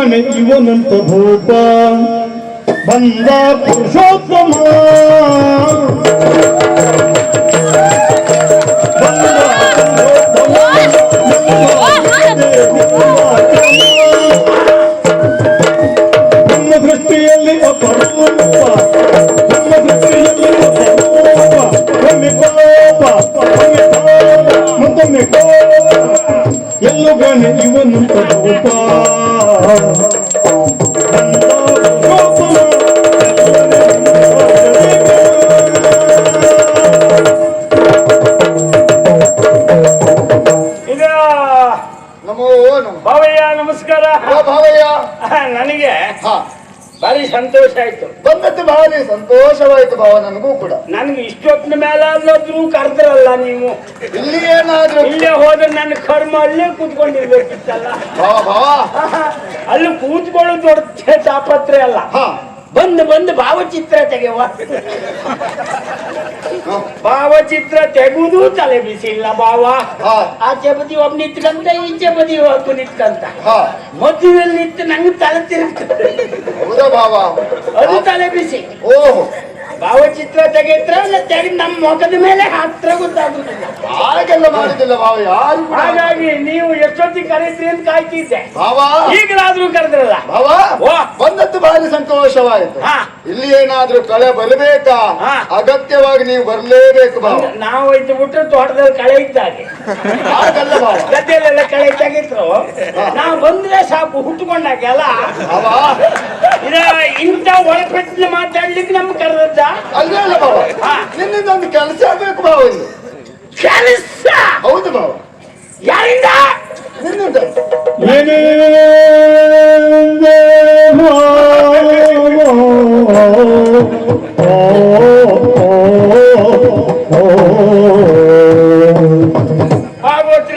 ಮತ್ತೊಮ್ಮೆ ಕೋಪ ಎಲ್ಲೂ ಕಾಣೆ ಇವನಂತ ಭೂಪ ಬಂದ ಪುರುಷೋತ್ತಮ ಬಂದ ಪುರುಷೋತ್ತಮ, ನಮೋ ನಮ. ಭಾವಯ್ಯ ನಮಸ್ಕಾರ. ಭಾವಯ್ಯ. ನನಗೆ ಹಾ. ಭಾರಿ ಸಂತೋಷ ಆಯ್ತು. ಬಂದದ್ದು ಭಾರಿ ಸಂತೋಷವಾಯ್ತು ಭಾವ ನನಗೂ ಕೂಡ. ನನ್ಗೆ ಇಷ್ಟೊತ್ತಿನ ಮೇಲೆ ಆದ್ರೂ ಕರೆದ್ರಲ್ಲ ನೀವು? ಇಲ್ಲಿ ಏನಾದ್ರೂ ಇಲ್ಲೇ ಹೋದ್ರೆ ನನ್ನ ಕರ್ಮ ಅಲ್ಲೇ ಕೂತ್ಕೊಂಡಿರ್ಬೇಕಿತ್ತಲ್ಲ? ಅಲ್ಲಿ ಕೂತ್ಕೊಳ್ಳೋದು ದೊಡ್ಡ ತಾಪತ್ರೆ ಅಲ್ಲ. ಹಾ. ಬಂದು ಬಂದು ಭಾವಚಿತ್ರ ತೆಗೆವ ಹಾ, ಭಾವಚಿತ್ರ ತೆಗುವುದು ತಲೆ ಬಿಸಿಲ್ಲ ಭಾವ. ಆ ಆಚೆ ಬದಿ ಒಬ್ಬ ನಿಂತ್ಕಂತ ಈಚೆ ಬದಿ ಒಬ್ಬ ನಿಂತ್ಕಂತ. ಮಧ್ಯದಲ್ಲಿ ನಿಂತು ನಂಗೆ ತಲೆ ತಿರುಗ್ತದೆ. ಅದು ತಲೆ ಬಿಸಿ. ಓಹೋ. ಭಾವಚಿತ್ರ ತೆಗೆತ್ರ ತೆಗೆದು ನಮ್ಮ ಮುಖದ ಮೇಲೆ ಹತ್ರ ಗೊತ್ತಾಗುದಿಲ್ಲ. ಹಾಗೆಲ್ಲ ಮಾಡಿದಿಲ್ಲ ಭಾವ ಯಾರು ಕೂಡ ಹಾಗಾಗಿ ನೀವು ಎಷ್ಟೊತ್ತಿಗೆ ಕರೀತೀರಿ ಅಂತ ಕಾಯ್ತಿದ್ದೆ. ಭಾವ. ಈಗಲಾದ್ರೂ ಕರೆದ್ರಲ್ಲ? ಭಾವ ಓ. ಬಂದದ್ದು ಭಾರಿ ಸಂತೋಷವಾಯಿತು. ಹಾ. ಇಲ್ಲಿ ಏನಾದ್ರೂ ಕಳೆ ಬರಬೇಕಾ? ಹಾ. ಅಗತ್ಯವಾಗಿ ನೀವು ಬರ್ಲೇಬೇಕು ಭಾವ. ನಾವು ಇದು ಬಿಟ್ರೆ ತೋಟದಲ್ಲಿ ಕಳೆ ಇದ್ದಾಗೆ ಹಾಗಲ್ಲ ಭಾವ. ಗದ್ದೆಲೆಲ್ಲ ಕಳೆ ತೆಗಿತ್ರು ನಾವು ಬಂದ್ರೆ ಸಾಕು ಹುಟ್ಟುಕೊಂಡಾಗೆಲ್ಲ ಭಾವ. ಇದ ಇಂಥ ಒಳಪೆಟ್ಟಿನ ಮಾತಾಡ್ಲಿಕ್ಕೆ ನಮ್ಗೆ ಕರೆದ ಅಲ್ಲೇ ಅಲ್ಲ ಬಾವ. ನಿನ್ನಿಂದ ಒಂದು ಕೆಲಸ ಆಗ್ಬೇಕು ಬಾವ ಇಲ್ಲಿ ಕೆಲಸ? ಹೌದು ಬಾವ ಯಾರಿಂದ? ನಿನ್ನಿಂದ.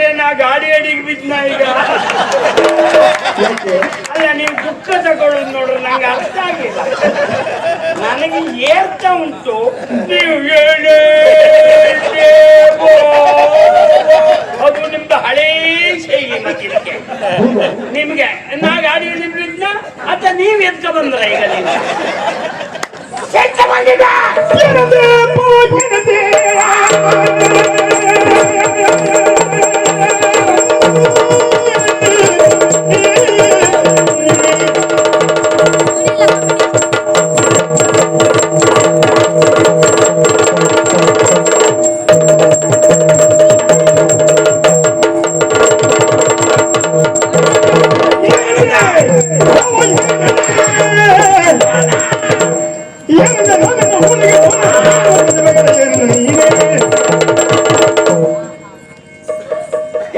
ಆಗೋತ್ರೆ ನಾ ಗಾಡಿ ಅಡಿಗೆ ಬಿದ್ನ ಈಗ? ಅಲ್ಲ ನೀವು ದುಃಖ ತಗೊಳ್ಳೋದು ನೋಡ್ರಿ ನಂಗೆ ಅರ್ಥ ಆಗಿಲ್ಲ. ನನಗೆ ಏರ್ತ ಉಂಟು. ನೀವು ಹೇಳೋ ಅದು ನಿಮ್ದು ಹಳೇ ಶೈಲಿ ಮತ್ತಿದಕ್ಕೆ ನಿಮ್ಗೆ ನಾ ಗಾಡಿ ಹಿಡಿದು ಬಿದ್ನ? ಅಥವಾ ನೀವ್ ಎದ್ಕ ಬಂದ್ರ ಈಗ ನೀವು ಸೆಟ್ಟ ಬಂದಿದ್ದ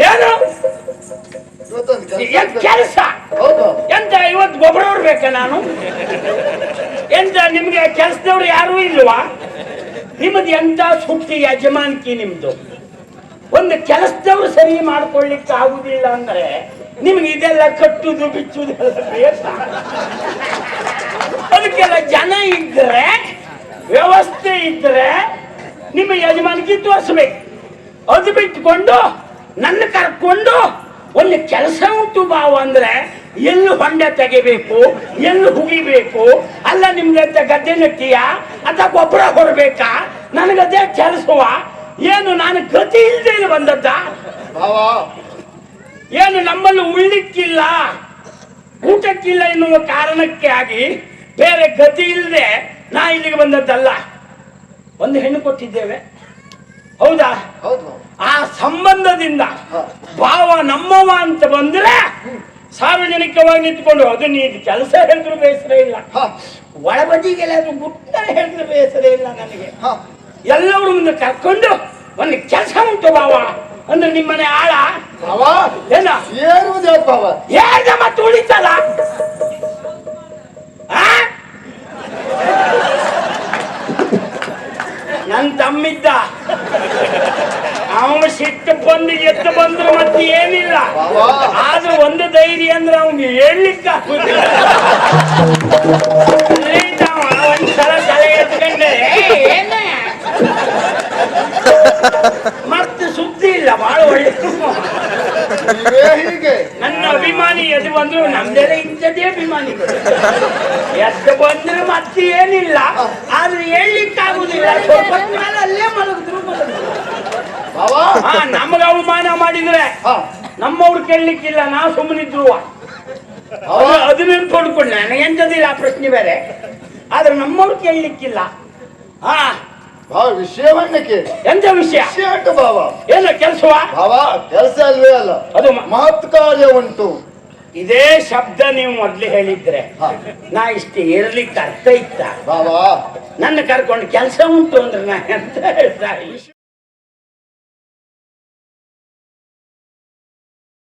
ಏನು? ಕೆಲಸ ಏನ್ ಕೆಲಸ? ಹೌದು. ಎಂತ ಇವತ್ತು ಗೊಬ್ಬರ ಹೊಡ್ಬೇಕಾ ನಾನು? ಎಂತ ನಿಮ್ಗೆ ಕೆಲಸದವ್ರು ಯಾರು ಇಲ್ವಾ? ನಿಮ್ಮದು ಎಂತ ಸುಟ್ಟಿ ಯಜಮಾನಿಕೆ ನಿಮ್ದು? ಒಂದು ಕೆಲಸದವ್ರು ಸರಿ ಮಾಡ್ಕೊಳ್ಳಿಕ್ಕೆ ಆಗುದಿಲ್ಲ ಅಂದ್ರೆ ನಿಮ್ಗೆ ಇದೆಲ್ಲ ಕಟ್ಟುದು ಬಿಚ್ಚುದೆಲ್ಲ ಬೇಸ ಅದಕ್ಕೆಲ್ಲ ಜನ ಇದ್ರೆ ವ್ಯವಸ್ಥೆ ಇದ್ರೆ ನಿಮ್ಮ ಯಜಮಾನಿಗೆ ತೋರಿಸ್ಬೇಕು ಅದು ಬಿಟ್ಟುಕೊಂಡು ನನ್ನ ಕರ್ಕೊಂಡು ಒಂದು ಕೆಲಸ ಉಂಟು ಬಾವ ಅಂದ್ರೆ ಎಲ್ಲಿ ಹೊಂಡ ತೆಗಿಬೇಕು ಎಲ್ಲಿ ಹುಗಿಬೇಕು ಅಲ್ಲ ನಿಮ್ಗೆ ಅಂತ ಗದ್ದೆ ನೆಟ್ಟಿಯಾ ಅಥವಾ ಗೊಬ್ಬರ ಹೊರಬೇಕಾ ನನಗದೇ ಕೆಲಸವ. ಏನು ನಾನು ಗತಿ ಇಲ್ಲದೆ ಇಲ್ಲಿ ಬಂದದ್ದ? ಏನು ನಮ್ಮಲ್ಲಿ ಉಳ್ಳಿಕ್ಕಿಲ್ಲ ಊಟಕ್ಕಿಲ್ಲ ಎನ್ನುವ ಕಾರಣಕ್ಕೆ ಆಗಿ ಬೇರೆ ಗತಿ ಇಲ್ಲದೆ ನಾ ಇಲ್ಲಿಗೆ ಬಂದದ್ದಲ್ಲ. ಒಂದು ಹೆಣ್ಣು ಕೊಟ್ಟಿದ್ದೇವೆ. ಹೌದಾ? ಹೌದು. ಆ ಸಂಬಂಧದಿಂದ. ಭಾವ ನಮ್ಮವ ಅಂತ ಬಂದ್ರೆ ಸಾರ್ವಜನಿಕವಾಗಿ ನಿಂತ್ಕೊಂಡು ಅದು ನೀನು ಕೆಲಸ ಹೇಳಿದ್ರು ಬೇಸರ ಇಲ್ಲ. ಒಳಬದಿಗೆಲ್ಲಾದ್ರೂ ಗುಟ್ಟ ಹೇಳಿದ್ರು ಬೇಸರ ಇಲ್ಲ ನನಗೆ. ಎಲ್ಲವರು ಎಲ್ಲರೂ ಮುಂದೆ ಕರ್ಕೊಂಡು ಒಂದು ಕೆಲಸ ಉಂಟು ಭಾವ. ಅಂದ್ರೆ ನಿಮ್ಮನೆ ಆಳ. ಭಾವ? ಏನ? ಹೇಳ್ದ ಮತ್ತೆ ಉಳಿತಲ್ಲ? ನನ್ ತಮ್ಮಿದ್ದ ಅವನು ಸಿಟ್ಟು ಬಂದು ಎದ್ದು ಬಂದ್ರು ಮತ್ತೆ ಏನಿಲ್ಲ ಆದ್ರೂ ಒಂದು ಧೈರ್ಯ ಅಂದ್ರೆ ಅವ್ನಿಗೆ ಹೇಳಲಿಕ್ಕೆ ಆಗುದಿಲ್ಲ ಅಲ್ಲಿಂದ ಅವ ಒಂದ್ಸಲ ತಲೆ ಎತ್ಕೊಂಡೆ "ಏ, ಏನ ಮತ್ತೆ ಸುದ್ದಿ ಇಲ್ಲ ಬಹಳ ಒಳ್ಳೆ ನೀವೇ ಹೀಗೆ. ನನ್ನ ಅಭಿಮಾನಿ ಎದು ಬಂದ್ರು ನಮ್ದೆಲ್ಲ ಇಂಥದ್ದೇ ಅಭಿಮಾನಿಗಳು ಎದ್ದು ಬಂದ್ರು ಮತ್ತೆ ಏನಿಲ್ಲ ಆದ್ರೆ ಹೇಳಲಿಕ್ಕಾಗುದಿಲ್ಲ. ಸ್ವಲ್ಪ ಮೇಲೆ ಅಲ್ಲೇ ಮಲಗಿದ್ರು ನಮಗ ಅವಮಾನ ಮಾಡಿದ್ರೆ ನಮ್ಮವ್ರು ಕೇಳಲಿಕ್ಕಿಲ್ಲ ನಾವು ಸುಮ್ಮನಿದ್ರು ಅದನ್ನ ತೊಡ್ಕೊಂಡು ನನಗೆ ಎಂತದಿಲ್ಲ ಆ ಪ್ರಶ್ನೆ ಬೇರೆ. ಆದ್ರೆ ನಮ್ಮವ್ರು ಕೇಳಲಿಕ್ಕಿಲ್ಲ. ಹಾ ಭಾವ ವಿಷಯವನ್ನ ಕೇಳಿ ಎಂತ ವಿಷಯ? ವಿಷಯ ಉಂಟು ಭಾವ ಏನು ಕೆಲಸವಾ? ಭಾವ ಕೆಲಸ ಅಲ್ವೇ ಅಲ್ಲ. ಅದು ಮ- ಮಹತ್ ಕಾರ್ಯ ಉಂಟು. ಇದೇ ಶಬ್ದ ನೀವು ಮೊದ್ಲು ಹೇಳಿದ್ರೆ. ಹಾ. ನಾ ಇಷ್ಟು ಇರ್ಲಿಕ್ಕೆ ಅರ್ಥ ಇತ್ತ? ಭಾವ ನನ್ನ ಕರ್ಕೊಂಡು ಕೆಲಸ ಉಂಟು ಅಂದ್ರೆ ನಾ ಎಂತ ಹೇಳ್ತಾ.